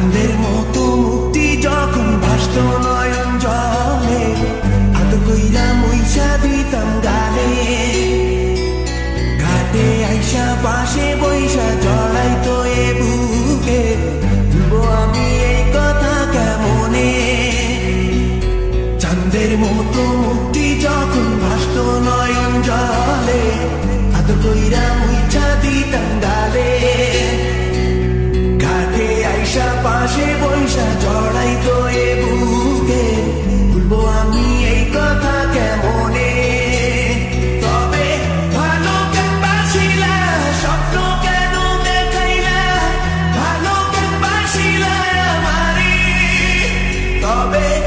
চাঁদের মতো মুক্তি যখন ভাসত নয়ন জলে আত কইরা মইসা দিতাম গালে। ঘাটে আইসা পাশে বৈশা এ বুকে আমি এই কথা কেমনে? চাঁদের মতো Baby.